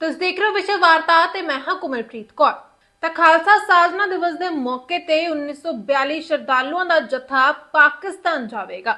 ਤੁਸੀਂ ਦੇਖ ਰਹੇ ਹੋ ਵਿਸ਼ੇ ਵਾਰਤਾ ਤੇ ਮੈਂ ਹਾਂ ਕੁਮਲਪ੍ਰੀਤ ਕੌਰ। ਤਾਂ ਖਾਲਸਾ ਸਾਜਨਾ ਦਿਵਸ ਦੇ ਮੌਕੇ ਤੇ 1942 ਸ਼ਰਧਾਲੂਆਂ ਦਾ ਜਥਾ ਪਾਕਿਸਤਾਨ ਜਾਵੇਗਾ।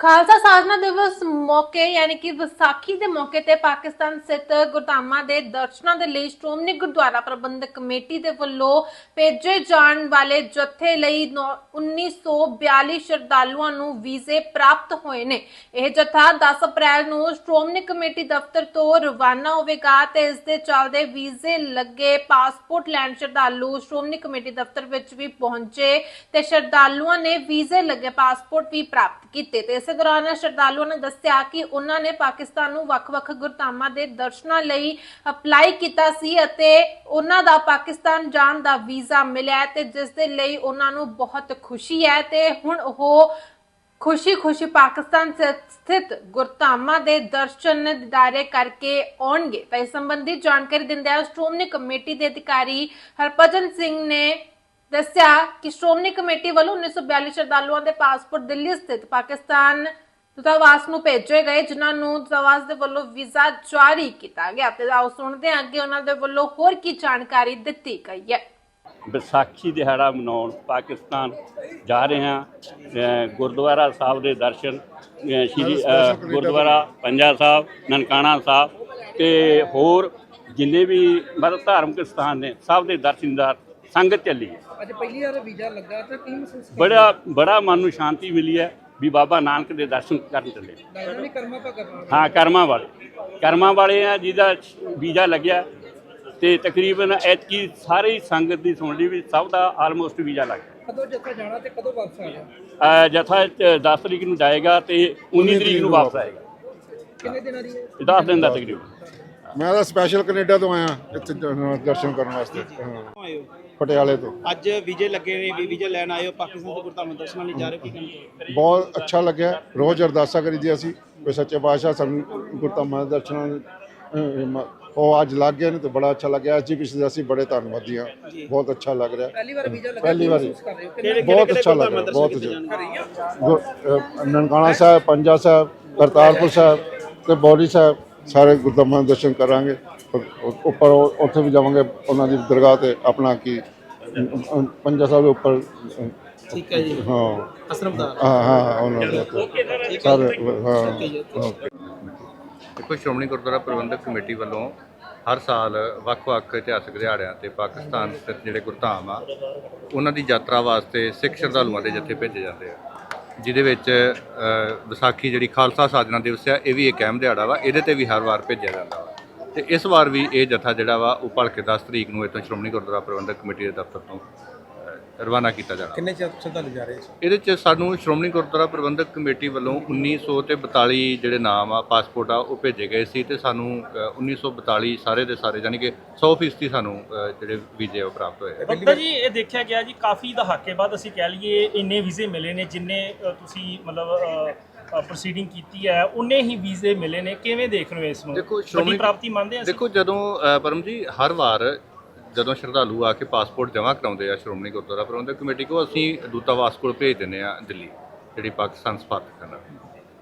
ਖਾਲਸਾ ਸਾਜਨਾ ਦਿਵਸ ਮੌਕੇ, ਯਾਨੀ ਕਿ ਵਿਸਾਖੀ ਦੇ ਮੌਕੇ ਤੇ ਪਾਕਿਸਤਾਨ ਸਥਿਤ ਗੁਰਧਾਮਾਂ ਦੇ ਦਰਸ਼ਨਾਂ ਦੇ ਲਈ ਸ਼੍ਰੋਮਣੀ ਗੁਰਦੁਆਰਾ ਪ੍ਰਬੰਧਕ ਕਮੇਟੀ ਦੇ ਵੱਲੋਂ ਭੇਜੇ ਜਾਣ ਵਾਲੇ ਜਥੇ ਲਈ 1942 ਸ਼ਰਧਾਲੂਆਂ ਨੂੰ ਵੀਜ਼ੇ ਪ੍ਰਾਪਤ ਹੋਏ ਨੇ। ਇਹ ਜਥਾ 10 ਅਪ੍ਰੈਲ ਨੂੰ ਸ਼੍ਰੋਮਣੀ ਕਮੇਟੀ ਦਫ਼ਤਰ ਤੋਂ ਰਵਾਨਾ ਹੋਵੇਗਾ ਤੇ ਇਸ ਦੇ ਚੱਲਦੇ ਵੀਜ਼ੇ ਲੱਗੇ ਪਾਸਪੋਰਟ ਲੈਣ ਸ਼ਰਧਾਲੂ ਸ਼੍ਰੋਮਣੀ ਕਮੇਟੀ ਦਫ਼ਤਰ ਵਿੱਚ ਵੀ ਪਹੁੰਚੇ ਤੇ ਸ਼ਰਧਾਲੂਆਂ ਨੇ ਵੀਜ਼ੇ ਲੱਗੇ ਪਾਸਪੋਰਟ ਵੀ ਪ੍ਰਾਪਤ ਕੀਤੇ ਤੇ ਇਸੇ ਦੌਰਾਨ ਸ਼ਰਧਾਲੂਆਂ ਨੇ ਦੱਸਿਆ ਕਿ ਉਹਨਾਂ ਨੇ ਪਾਕਿਸਤਾਨ ਨੂੰ ਵੱਖ-ਵੱਖ ਗੁਰਧਾਮਾਂ ਦੇ ਦਰਸ਼ਨਾਂ ਲਈ ਅਪਲਾਈ ਕੀਤਾ ਸੀ ਅਤੇ ਉਹਨਾਂ ਦਾ ਪਾਕਿਸਤਾਨ ਜਾਣ ਦਾ ਵੀਜ਼ਾ ਮਿਲਿਆ ਹੈ ਤੇ ਜਿਸ ਦੇ ਲਈ ਉਹਨਾਂ ਨੂੰ ਬਹੁਤ ਖੁਸ਼ੀ ਹੈ ਤੇ ਹੁਣ ਉਹ ਖੁਸ਼ੀ-ਖੁਸ਼ੀ ਪਾਕਿਸਤਾਨ ਸਥਿਤ ਗੁਰਧਾਮਾਂ ਦੇ ਦਰਸ਼ਨ ਦਿਦਾਰੇ ਕਰਕੇ ਆਉਣਗੇ। ਤਾਂ ਇਸ ਸੰਬੰਧੀ ਜਾਣਕਾਰੀ ਦਿੰਦਿਆਂ ਸ਼੍ਰੋਮਣੀ ਕਮੇਟੀ ਦੇ ਅਧਿਕਾਰੀ ਹਰਭਜਨ ਸਿੰਘ ਨੇ ਦੱਸਿਆ ਕਿ ਸ਼੍ਰੋਮਣੀ ਕਮੇਟੀ ਵੱਲੋਂ 1942 ਸ਼ਰਧਾਲੂਆਂ ਦੇ ਪਾਸਪੋਰਟ ਦਿੱਲੀ ਸਥਿਤ ਪਾਕਿਸਤਾਨ ਦੂਤਾਵਾਸ ਨੂੰ ਭੇਜੇ ਗਏ, ਜਿਨ੍ਹਾਂ ਨੂੰ ਦੂਤਾਵਾਸ ਦੇ ਵੱਲੋਂ ਵੀਜ਼ਾ ਜਾਰੀ ਕੀਤਾ ਗਿਆ। ਤੇ ਆਓ ਸੁਣਦੇ ਹਾਂ ਅੱਗੇ ਉਹਨਾਂ ਦੇ ਵੱਲੋਂ ਹੋਰ ਕੀ ਜਾਣਕਾਰੀ ਦਿੱਤੀ ਗਈ ਹੈ। ਵਿਸਾਖੀ ਦਿਹਾੜਾ ਮਨਾਉਣ ਪਾਕਿਸਤਾਨ ਜਾ ਰਹੇ ਹਾਂ। ਗੁਰਦੁਆਰਾ ਸਾਹਿਬ ਦੇ ਦਰਸ਼ਨ ਸ਼੍ਰੀ ਗੁਰਦੁਆਰਾ ਪੰਜਾ ਸਾਹਿਬ, ਨਨਕਾਣਾ ਸਾਹਿਬ ਤੇ ਹੋਰ ਜਿੰਨੇ ਵੀ ਮਤਲਬ ਧਾਰਮਿਕ ਸਥਾਨ ਨੇ, ਸਭ ਦੇ ਦਰਸ਼ਨਦਾਰ ਸੰਗਤ ਚੱਲੀ ਹੈ। ਅੱਜ ਪਹਿਲੀ ਵਾਰ ਵੀਜ਼ਾ ਲੱਗਾ ਤਾਂ ਕੀ ਮਹਿਸੂਸ ਬੜਾ ਬੜਾ ਮਨ ਨੂੰ ਸ਼ਾਂਤੀ ਮਿਲੀ ਹੈ ਵੀ ਬਾਬਾ ਨਾਨਕ ਦੇ ਦਰਸ਼ਨ ਕਰਨ ਚੱਲੇ। ਲੱਗਦਾ ਨਹੀਂ ਕਰਮਾ ਪਾ ਕਰਨਾ ਹਾਂ ਕਰਮਾਂ ਵਾਲੇ। ਕਰਮਾਂ ਵਾਲੇ ਆ ਜਿਹਦਾ ਵੀਜ਼ਾ ਲੱਗਿਆ ਤੇ ਤਕਰੀਬਨ ਐਤਕੀ ਸਾਰੀ ਸੰਗਤ ਦੀ ਸੁਣ ਲਈ ਵੀ ਸਭ ਦਾ ਆਲਮੋਸਟ ਵੀਜ਼ਾ ਲੱਗ ਗਿਆ। ਕਦੋਂ ਜੱਥਾ ਜਾਣਾ ਤੇ ਕਦੋਂ ਵਾਪਸ ਆਣਾ ਅ, ਜਥਾ 10 ਤਰੀਕ ਨੂੰ ਜਾਏਗਾ ਤੇ 19 ਤਰੀਕ ਨੂੰ ਵਾਪਸ ਆਏਗਾ। ਕਿੰਨੇ ਦਿਨਾਂ ਦੀ ਹੈ? 10 ਦਿਨ ਦਾ ਤਕਰੀਬਨ। ਮੈਂ ਤਾਂ ਸਪੈਸ਼ਲ ਕੈਨੇਡਾ ਤੋਂ ਆਇਆ ਇੱਥੇ ਦ- ਦਰਸ਼ਨ ਕਰਨ ਵਾਸਤੇ। ਹਾਂ, ਪਟਿਆਲੇ ਤੋਂ। ਅੱਜ ਵੀਜ਼ੇ ਲੱਗੇ ਨੇ ਵੀ ਵੀਜ਼ੇ ਲੈਣ ਆਇਓ ਪਾਕਿਸਤਾਨ ਦੇ ਗੁਰਧਾਮ ਦਰਸ਼ਨਾਂ ਲਈ ਜਾ ਰਹੇ ਹੋ ਕੀ ਕਹਿੰਦੇ ਬਹੁਤ ਅੱਛਾ ਲੱਗਿਆ। ਰੋਜ਼ ਅਰਦਾਸਾਂ ਕਰੀਦੀਆਂ ਸੀ ਵੀ ਸੱਚੇ ਪਾਤਸ਼ਾਹ ਸਾਨੂੰ ਗੁਰਧਾਮਾਂ ਦੇ ਦਰਸ਼ਨਾਂ ਅਹ, ਮ- ਉਹ ਅੱਜ ਲੱਗ ਗਏ ਨੇ ਤੇ ਬੜਾ ਅੱਛਾ ਲੱਗਿਆ। ਜੀ ਪਿਛਲੇ ਅਸੀਂ ਬੜੇ ਧੰਨਵਾਦੀ ਹਾਂ। ਬਹੁਤ ਅੱਛਾ ਲੱਗ ਰਿਹਾ। ਪਹਿਲੀ ਵਾਰ ਵੀਜ਼ਾ ਲੱਗਾ ਪਹਿਲੀ ਕੀ ਵਾਰੀ। ਕਰ ਹੋ? ਕਿਹੜੇ ਬਹੁਤ ਅੱਛਾ ਲੱਗ ਰਿਹਾ ਬਹੁਤ ਅੱਛਾ ਜਾਣਗੇ? ਗੁਰ- ਅਹ, ਨਨਕਾਣਾ ਸਾਹਿਬ ਪੰਜਾ ਸਾਹਿਬ ਕਰਤਾਰਪੁਰ ਸਾਹਿਬ ਤੇ ਬੌਲੀ ਸਾਹਿਬ। ਸਾਰੇ ਗੁਰਧਾਮਾਂ ਦੇ ਦਰਸ਼ਨ ਕਰਾਂਗੇ। ਉ- ਉੱਪਰ ਉੱਥੇ ਵੀ ਜਾਵਾਂਗੇ ਉਹਨਾਂ ਦੀ ਦਰਗਾਹ ਤੇ ਆਪਣਾ ਕੀ ਪੰਜਾ ਸਾਹਿਬ ਦੇ ਉੱਪਰ। ਠੀਕ ਹੈ ਜੀ। ਹਾਂ। ਅਸਰਮਦਾਰ ਹਾਂ ਹਾਂ ਉਹਨਾਂ ਦੇ ਸਾਰੇ ਹਾਂ ਦੇਖੋ ਸ਼੍ਰੋਮਣੀ ਗੁਰਦੁਆਰਾ ਪ੍ਰਬੰਧਕ ਕਮੇਟੀ ਵੱਲੋਂ ਹਰ ਸਾਲ ਵੱਖ-ਵੱਖ ਇਤਿਹਾਸਕ ਦਿਹਾੜਿਆਂ ਤੇ ਪਾਕਿਸਤਾਨ ਸਥਿਤ ਜਿਹੜੇ ਗੁਰਧਾਮ ਆ ਉਹਨਾਂ ਦੀ ਯਾਤਰਾ ਵਾਸਤੇ ਸਿੱਖ ਸ਼ਰਧਾਲੂਆਂ ਦੇ ਜਥੇ ਭੇਜੇ ਜਾਂਦੇ ਆ। ਜਿਹਦੇ ਵਿੱਚ ਵਿਸਾਖੀ ਜਿਹੜੀ ਖਾਲਸਾ ਸਾਜਨਾ ਦਿਵਸ ਆ, ਇਹ ਵੀ ਇੱਕ ਅਹਿਮ ਦਿਹਾੜਾ ਵਾ, ਇਹਦੇ ਤੇ ਵੀ ਹਰ ਵਾਰ ਭੇਜਿਆ ਜਾਂਦਾ ਵਾ। ਤੇ ਇਸ ਵਾਰ ਵੀ ਇਹ ਜਥਾ ਜਿਹੜਾ ਵਾ, ਉਹ ਭਲਕੇ 10 ਤਰੀਕ ਨੂੰ ਇੱਥੋਂ ਸ਼੍ਰੋਮਣੀ ਗੁਰਦੁਆਰਾ ਪ੍ਰਬੰਧਕ ਕਮੇਟੀ ਦੇ ਦਫ਼ਤਰ ਤੋਂ ਰਵਾਨਾ ਕੀਤਾ ਜਾਣਾ। ਕਿੰਨੇ ਚਿਰ ਸ਼ਰਧਾਲੂ ਜਾ ਰਹੇ ਸੀ ਇਹਦੇ ਚ ਸਾਨੂੰ ਸ਼੍ਰੋਮਣੀ ਗੁਰਦੁਆਰਾ ਪ੍ਰਬੰਧਕ ਕਮੇਟੀ ਵੱਲੋਂ 1900 ਤੇ 42 ਜਿਹੜੇ ਨਾਮ ਆ ਪਾਸਪੋਰਟ ਆ ਉਹ ਭੇਜੇ ਗਏ ਸੀ ਤੇ ਸਾਨੂੰ ਅ, 1942 ਸਾਰੇ ਦੇ ਸਾਰੇ ਯਾਨੀ ਕਿ 100% ਸਾਨੂੰ ਅ, ਜਿਹੜੇ ਵੀਜ਼ੇ ਉਹ ਪ੍ਰਾਪਤ ਹੋਏ ਆ। ਡਾਕਟਰ ਜੀ ਇਹ ਦੇਖਿਆ ਗਿਆ ਜੀ ਕਾਫੀ ਦਹਾਕੇ ਬਾਅਦ ਅਸੀਂ ਕਹਿ ਲਈਏ ਇੰਨੇ ਵੀਜ਼ੇ ਮਿਲੇ ਨੇ ਜਿੰਨੇ ਅ, ਤੁਸੀਂ ਮਤਲਬ ਪ੍ਰੋਸੀਡਿੰਗ ਕੀਤੀ ਹੈ ਉਨੇ ਹੀ ਵੀਜ਼ੇ ਮਿਲੇ ਨੇ। ਕਿਵੇਂ ਦੇਖ ਰਹੇ ਹੋ ਇਸ ਨੂੰ? ਦੇਖੋ, ਵੱਡੀ ਸ਼੍ਰੋਮਣੀ- ਪ੍ਰਾਪਤੀ ਮੰਨਦੇ ਅਸੀਂ? ਦੇਖੋ ਜਦੋਂ ਅ, ਪਰਮ ਜੀ ਹਰ ਵਾਰ ਜਦੋਂ ਸ਼ਰਧਾਲੂ ਆ ਕੇ ਪਾਸਪੋਰਟ ਜਮ੍ਹਾਂ ਕਰਾਉਂਦੇ ਆ ਸ਼੍ਰੋਮਣੀ ਗੁਰਦੁਆਰਾ ਪ੍ਰਬੰਧਕ ਕਮੇਟੀ ਕੋਲ, ਅਸੀਂ ਦੂਤਾਵਾਸ ਕੋਲ ਭੇਜ ਦਿੰਦੇ ਆ ਦਿੱਲੀ, ਜਿਹੜੀ ਪਾਕਿਸਤਾਨ ਸਫਾਰਤ ਕਰਨਾ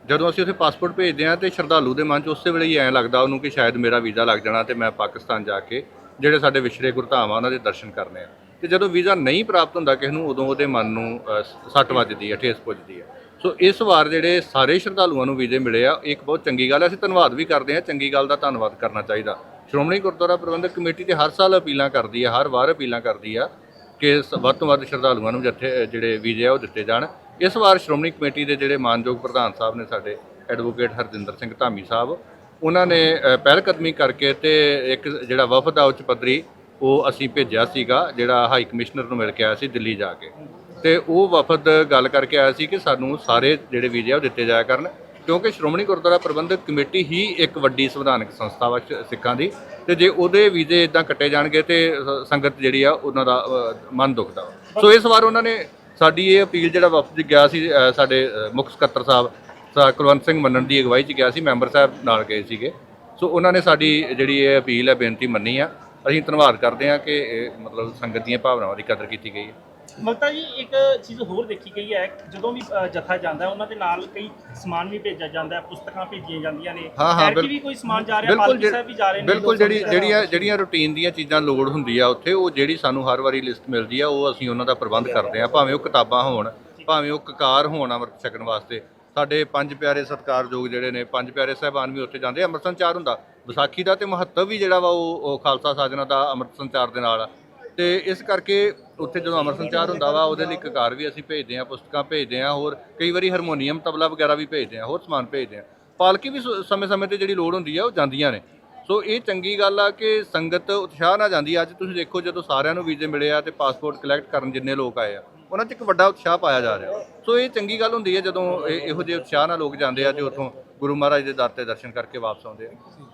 ਜਦੋਂ ਅਸੀਂ ਉੱਥੇ ਪਾਸਪੋਰਟ ਭੇਜਦੇ ਆ ਤੇ ਸ਼ਰਧਾਲੂ ਦੇ ਮਨ 'ਚ ਉਸੇ ਵੇਲੇ ਹੀ ਐਂ ਲੱਗਦਾ ਉਹਨੂੰ ਕਿ ਸ਼ਾਇਦ ਮੇਰਾ ਵੀਜ਼ਾ ਲੱਗ ਜਾਣਾ ਤੇ ਮੈਂ ਪਾਕਿਸਤਾਨ ਜਾ ਕੇ ਜਿਹੜੇ ਸਾਡੇ ਵਿਛੜੇ ਗੁਰਧਾਮ ਆ, ਉਹਨਾਂ ਦੇ ਦਰਸ਼ਨ ਕਰਨੇ ਆ। ਤੇ ਜਦੋਂ ਵੀਜ਼ਾ ਨਹੀਂ ਪ੍ਰਾਪਤ ਹੁੰਦਾ ਕਿਸੇ ਨੂੰ, ਉਦੋਂ ਉਹਦੇ ਮਨ ਨੂੰ ਸੱਟ ਵੱਜਦੀ ਹੈ ਠੇਸ ਪੁੱਜਦੀ ਹੈ ਸੋ ਇਸ ਵਾਰ ਜਿਹੜੇ ਸਾਰੇ ਸ਼ਰਧਾਲੂਆਂ ਨੂੰ ਵੀਜ਼ੇ ਮਿਲੇ ਆ, ਇਹ ਇੱਕ ਬਹੁਤ ਚੰਗੀ ਗੱਲ ਹੈ ਅਸੀਂ ਧੰਨਵਾਦ ਵੀ ਕਰਦੇ ਹਾਂ ਚੰਗੀ ਗੱਲ ਦਾ ਧੰਨਵਾਦ ਕਰਨਾ ਚਾਹੀਦਾ। ਸ਼੍ਰੋਮਣੀ ਗੁਰਦੁਆਰਾ ਪ੍ਰਬੰਧਕ ਕਮੇਟੀ ਤੇ ਹਰ ਸਾਲ ਅਪੀਲਾਂ ਕਰਦੀ ਆ ਹਰ ਵਾਰ ਅਪੀਲਾਂ ਕਰਦੀ ਆ ਕਿ ਸ- ਵੱਧ ਤੋਂ ਵੱਧ ਸ਼ਰਧਾਲੂਆਂ ਨੂੰ ਜੱਥੇ ਜਿਹੜੇ ਵੀਜ਼ੇ ਆ ਉਹ ਦਿੱਤੇ ਜਾਣ। ਇਸ ਵਾਰ ਸ਼੍ਰੋਮਣੀ ਕਮੇਟੀ ਦੇ ਜਿਹੜੇ ਮਾਨਯੋਗ ਪ੍ਰਧਾਨ ਸਾਹਿਬ ਨੇ ਸਾਡੇ ਐਡਵੋਕੇਟ ਹਰਜਿੰਦਰ ਸਿੰਘ ਧਾਮੀ ਸਾਹਿਬ ਉਹਨਾਂ ਨੇ ਅ, ਪਹਿਲ ਕਦਮੀ ਕਰਕੇ ਤੇ ਇੱਕ ਜਿਹੜਾ ਵਫਦ ਆ ਉੱਚ ਪੱਧਰੀ ਉਹ ਅਸੀਂ ਭੇਜਿਆ ਸੀਗਾ ਜਿਹੜਾ ਹਾਈ ਕਮਿਸ਼ਨਰ ਨੂੰ ਮਿਲ ਕੇ ਆਇਆ ਸੀ ਦਿੱਲੀ ਜਾ ਕੇ। ਤੇ ਉਹ ਵਫਦ ਗੱਲ ਕਰਕੇ ਆਇਆ ਸੀ ਕਿ ਸਾਨੂੰ ਸਾਰੇ ਜਿਹੜੇ ਵੀਜ਼ੇ ਆ ਉਹ ਦਿੱਤੇ ਜਾਇਆ ਕਰਨ। ਕਿਉਂਕਿ ਸ਼੍ਰੋਮਣੀ ਗੁਰਦੁਆਰਾ ਪ੍ਰਬੰਧਕ ਕਮੇਟੀ ਹੀ ਇੱਕ ਵੱਡੀ ਸੰਵਿਧਾਨਕ ਸੰਸਥਾ ਵਾ ਸ਼- ਸਿੱਖਾਂ ਦੀ ਤੇ ਜੇ ਉਹਦੇ ਵੀਜ਼ੇ ਇਦਾਂ ਕੱਟੇ ਜਾਣਗੇ ਤੇ ਸੰਗਤ ਜਿਹੜੀ ਆ ਉਹਨਾਂ ਦਾ ਮਨ ਦੁਖਦਾ ਵਾ। ਸੋ ਇਸ ਵਾਰ ਉਹਨਾਂ ਨੇ ਸਾਡੀ ਇਹ ਅਪੀਲ ਜਿਹੜਾ ਵਾਪਸ ਗਿਆ ਸੀ ਸਾਡੇ ਮੁੱਖ ਸਕੱਤਰ ਸਾਹਿਬ, ਸਾ ਕੁਲਵੰਤ ਸਿੰਘ ਮੰਨਣ ਦੀ ਅਗਵਾਈ 'ਚ ਗਿਆ ਸੀ, ਮੈਂਬਰ ਸਾਹਿਬ ਨਾਲ ਗਏ ਸੀਗੇ। ਸੋ ਉਹਨਾਂ ਨੇ ਸਾਡੀ ਜਿਹੜੀ ਇਹ ਅਪੀਲ ਹੈ, ਬੇਨਤੀ ਮੰਨੀ ਆ। ਅਸੀਂ ਧੰਨਵਾਦ ਕਰਦੇ ਹਾਂ ਕਿ ਇਹ ਮਤਲਬ ਸੰਗਤ ਦੀਆਂ ਭਾਵਨਾਵਾਂ ਦੀ ਕਦਰ ਕੀਤੀ ਗਈ ਹੈ। ਮਲਤਾ ਜੀ ਇੱਕ ਚੀਜ਼ ਹੋਰ ਦੇਖੀ ਗਈ ਹੈ ਜਦੋਂ ਵੀ ਅ, ਜਥਾ ਜਾਂਦਾ ਹੈ ਉਹਨਾਂ ਦੇ ਨਾਲ ਕਈ ਸਮਾਨ ਵੀ ਭੇਜਿਆ ਜਾਂਦਾ ਹੈ ਪੁਸਤਕਾਂ ਭੇਜੀਆਂ ਜਾਂਦੀਆਂ ਨੇ। ਹਾਂ, ਹਾਂ, ਬਿਲ- ਵੀ ਕੋਈ ਸਮਾਨ ਜਾ ਰਿਹਾ ਬਿਲਕੁਲ ਪਾਲਕੀ ਸਾਹਿਬ ਵੀ ਜਾ ਰਹੇ ਨੇ ਬਿਲਕੁਲ ਲੋਕ ਜਿਹੜੀ ਜਿਹੜੀਆਂ ਜਿਹੜੀਆਂ ਰੂਟੀਨ ਦੀਆਂ ਚੀਜ਼ਾਂ ਲੋੜ ਹੁੰਦੀ ਆ ਉੱਥੇ ਉਹ ਜਿਹੜੀ ਸਾਨੂੰ ਹਰ ਵਾਰੀ ਲਿਸਟ ਮਿਲਦੀ ਆ ਉਹ ਅਸੀਂ ਉਹਨਾਂ ਦਾ ਪ੍ਰਬੰਧ ਕਰਦੇ ਆ ਭਾਵੇਂ ਉਹ ਕਿਤਾਬਾਂ ਹੋਣ ਭਾਵੇਂ ਉਹ ਕਕਾਰ ਹੋਣ ਅੰਮ੍ਰਿਤ ਛਕਣ ਵਾਸਤੇ। ਸਾਡੇ ਪੰਜ ਪਿਆਰੇ ਸਤਿਕਾਰਯੋਗ ਜਿਹੜੇ ਨੇ ਪੰਜ ਪਿਆਰੇ ਸਾਹਿਬਾਨ ਵੀ ਉੱਥੇ ਜਾਂਦੇ ਆ, ਅੰਮ੍ਰਿਤ ਸੰਚਾਰ ਹੁੰਦਾ। ਵਿਸਾਖੀ ਦਾ ਤੇ ਮਹੱਤਵ ਵੀ ਜਿਹੜਾ ਵਾ ਉਹ ਉਹ ਖਾਲਸਾ ਸਾਜਣਾ ਦਾ ਅੰਮ੍ਰਿਤ ਸੰਚਾਰ ਦੇ ਨਾਲ ਆ। ਤੇ ਇਸ ਕਰਕੇ ਉੱਥੇ ਜਦੋਂ ਅੰਮ੍ਰਿਤ ਸੰਚਾਰ ਹੁੰਦਾ ਵਾ, ਉਹਦੇ ਲਈ ਕਕਾਰ ਵੀ ਅਸੀਂ ਭੇਜਦੇ ਹਾਂ, ਪੁਸਤਕਾਂ ਭੇਜਦੇ ਹਾਂ, ਹੋਰ ਕਈ ਵਾਰੀ ਹਾਰਮੋਨੀਅਮ ਤਬਲਾ ਵਗੈਰਾ ਵੀ ਭੇਜਦੇ ਹਾਂ, ਹੋਰ ਸਮਾਨ ਭੇਜਦੇ ਹਾਂ। ਪਾਲਕੀ ਵੀ ਸਮੇਂ-ਸਮੇਂ ਤੇ ਜਿਹੜੀ ਲੋੜ ਹੁੰਦੀ ਆ, ਉਹ ਜਾਂਦੀਆਂ ਨੇ। ਸੋ ਇਹ ਚੰਗੀ ਗੱਲ ਆ ਕਿ ਸੰਗਤ ਉਤਸ਼ਾਹ ਨਾਲ ਜਾਂਦੀ ਆ। ਅੱਜ ਤੁਸੀਂ ਦੇਖੋ ਜਦੋਂ ਸਾਰਿਆਂ ਨੂੰ ਵੀਜ਼ੇ ਮਿਲੇ ਆ ਤੇ ਪਾਸਪੋਰਟ ਕਲੈਕਟ ਕਰਨ ਜਿੰਨੇ ਲੋਕ ਆਏ ਆ, ਉਹਨਾਂ 'ਚ ਇੱਕ ਵੱਡਾ ਉਤਸ਼ਾਹ ਪਾਇਆ ਜਾ ਰਿਹਾ। ਸੋ ਇਹ ਚੰਗੀ ਗੱਲ ਹੁੰਦੀ ਹੈ ਜਦੋਂ ਇਹ- ਇਹੋ ਜਿਹੇ ਉਤਸ਼ਾਹ ਨਾਲ ਲੋਕ ਜਾਂਦੇ ਆ ਤੇ ਉੱਥੋਂ ਗੁਰੂ ਮਹਾਰਾਜ ਦੇ ਦਰ ਤੇ ਦਰਸ਼ਨ ਕਰਕੇ ਵਾਪਸ ਆਉਂਦੇ ਆ।